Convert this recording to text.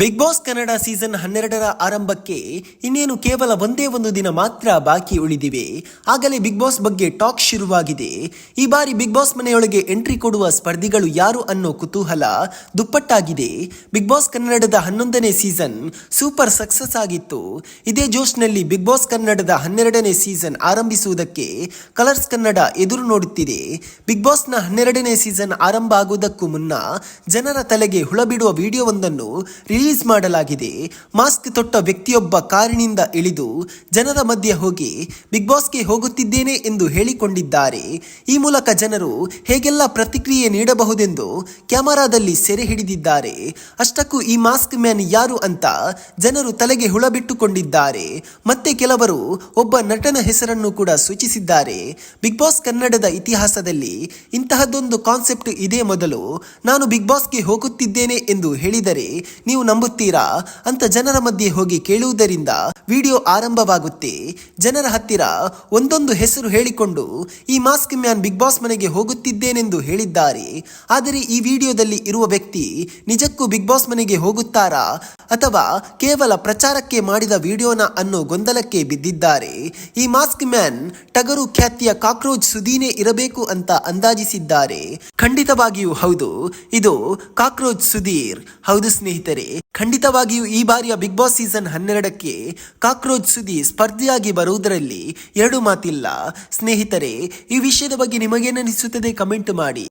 Big boss Kannada season ಹನ್ನೆರಡರ ಆರಂಭಕ್ಕೆ ಇನ್ನೇನು ಕೇವಲ ಒಂದೇ ಒಂದು ದಿನ ಮಾತ್ರ ಬಾಕಿ ಉಳಿದಿವೆ. ಆಗಲೇ ಬಿಗ್ ಬಾಸ್ ಬಗ್ಗೆ ಟಾಕ್ ಶುರುವಾಗಿದೆ. ಈ ಬಾರಿ ಬಿಗ್ ಬಾಸ್ ಮನೆಯೊಳಗೆ ಎಂಟ್ರಿ ಕೊಡುವ ಸ್ಪರ್ಧಿಗಳು ಯಾರು ಅನ್ನೋ ಕುತೂಹಲ ದುಪ್ಪಟ್ಟಾಗಿದೆ. ಬಿಗ್ ಬಾಸ್ ಕನ್ನಡದ ಹನ್ನೊಂದನೇ ಸೀಸನ್ ಸೂಪರ್ ಸಕ್ಸಸ್ ಆಗಿತ್ತು. ಇದೇ ಜೋಶ್ನಲ್ಲಿ ಬಿಗ್ ಬಾಸ್ ಕನ್ನಡದ ಹನ್ನೆರಡನೇ ಸೀಸನ್ ಆರಂಭಿಸುವುದಕ್ಕೆ ಕಲರ್ಸ್ ಕನ್ನಡ ಎದುರು ನೋಡುತ್ತಿದೆ. ಬಿಗ್ ಬಾಸ್ನ ಹನ್ನೆರಡನೇ ಸೀಸನ್ ಆರಂಭ ಆಗುವುದಕ್ಕೂ ಮುನ್ನ ಜನರ ತಲೆಗೆ ಹುಳ ಬಿಡುವ ವಿಡಿಯೋವೊಂದನ್ನು ಮಾಡಲಾಗಿದೆ. ಮಾಸ್ಕ್ ತೊಟ್ಟ ವ್ಯಕ್ತಿಯೊಬ್ಬ ಕಾರಿನಿಂದ ಇಳಿದು ಜನರ ಮಧ್ಯೆ ಹೋಗಿ ಬಿಗ್ ಬಾಸ್ಗೆ ಹೋಗುತ್ತಿದ್ದೇನೆ ಎಂದು ಹೇಳಿಕೊಂಡಿದ್ದಾರೆ. ಈ ಮೂಲಕ ಜನರು ಹೇಗೆಲ್ಲ ಪ್ರತಿಕ್ರಿಯೆ ನೀಡಬಹುದೆಂದು ಕ್ಯಾಮರಾದಲ್ಲಿ ಸೆರೆ ಹಿಡಿದಿದ್ದಾರೆ. ಅಷ್ಟಕ್ಕೂ ಈ ಮಾಸ್ಕ್ ಮ್ಯಾನ್ ಯಾರು ಅಂತ ಜನರು ತಲೆಗೆ ಹುಳ ಬಿಟ್ಟುಕೊಂಡಿದ್ದಾರೆ ಮತ್ತೆ ಕೆಲವರು ಒಬ್ಬ ನಟನ ಹೆಸರನ್ನು ಕೂಡ ಸೂಚಿಸಿದ್ದಾರೆ. ಬಿಗ್ ಬಾಸ್ ಕನ್ನಡದ ಇತಿಹಾಸದಲ್ಲಿ ಇಂತಹದ್ದೊಂದು ಕಾನ್ಸೆಪ್ಟ್ ಇದೇ ಮೊದಲು. ನಾನು ಬಿಗ್ ಬಾಸ್ಗೆ ಹೋಗುತ್ತಿದ್ದೇನೆ ಎಂದು ಹೇಳಿದರೆ ನೀವು ನಂಬುತ್ತೀರಾ ಅಂತ ಜನರ ಮಧ್ಯೆ ಹೋಗಿ ಕೇಳುವುದರಿಂದ ವಿಡಿಯೋ ಆರಂಭವಾಗುತ್ತೆ. ಜನರ ಹತ್ತಿರ ಒಂದೊಂದು ಹೆಸರು ಹೇಳಿಕೊಂಡು ಈ ಮಾಸ್ಕ್ ಮ್ಯಾನ್ ಬಿಗ್ ಬಾಸ್ ಮನೆಗೆ ಹೋಗುತ್ತಿದ್ದೇನೆಂದು ಹೇಳಿದ್ದಾರೆ. ಆದರೆ ಈ ವಿಡಿಯೋದಲ್ಲಿ ಇರುವ ವ್ಯಕ್ತಿ ನಿಜಕ್ಕೂ ಬಿಗ್ ಬಾಸ್ ಮನೆಗೆ ಹೋಗುತ್ತಾರಾ ಅಥವಾ ಕೇವಲ ಪ್ರಚಾರಕ್ಕೆ ಮಾಡಿದ ವಿಡಿಯೋನ ಅನ್ನೋ ಗೊಂದಲಕ್ಕೆ ಬಿದ್ದಿದ್ದಾರೆ. ಈ ಮಾಸ್ಕ್ ಮ್ಯಾನ್ ಟಗರು ಖ್ಯಾತಿಯ ಕಾಕ್ರೋಚ್ ಸುದೀನೇ ಇರಬೇಕು ಅಂತ ಅಂದಾಜಿಸಿದ್ದಾರೆ. ಖಂಡಿತವಾಗಿಯೂ ಹೌದು. ಇದು ಕಾಕ್ರೋಚ್ ಸುಧೀರ್. ಹೌದು ಸ್ನೇಹಿತರೆ, ಖಂಡಿತವಾಗಿಯೂ ಈ ಬಾರಿಯ ಬಿಗ್ ಬಾಸ್ ಸೀಸನ್ ಹನ್ನೆರಡಕ್ಕೆ ಕಾಕ್ರೋಚ್ ಸುದಿ ಸ್ಪರ್ಧಿಯಾಗಿ ಬರುವುದರಲ್ಲಿ ಎರಡು ಮಾತಿಲ್ಲ. ಸ್ನೇಹಿತರೆ, ಈ ವಿಷಯದ ಬಗ್ಗೆ ನಿಮಗೇನನಿಸುತ್ತದೆ ಕಮೆಂಟ್ ಮಾಡಿ.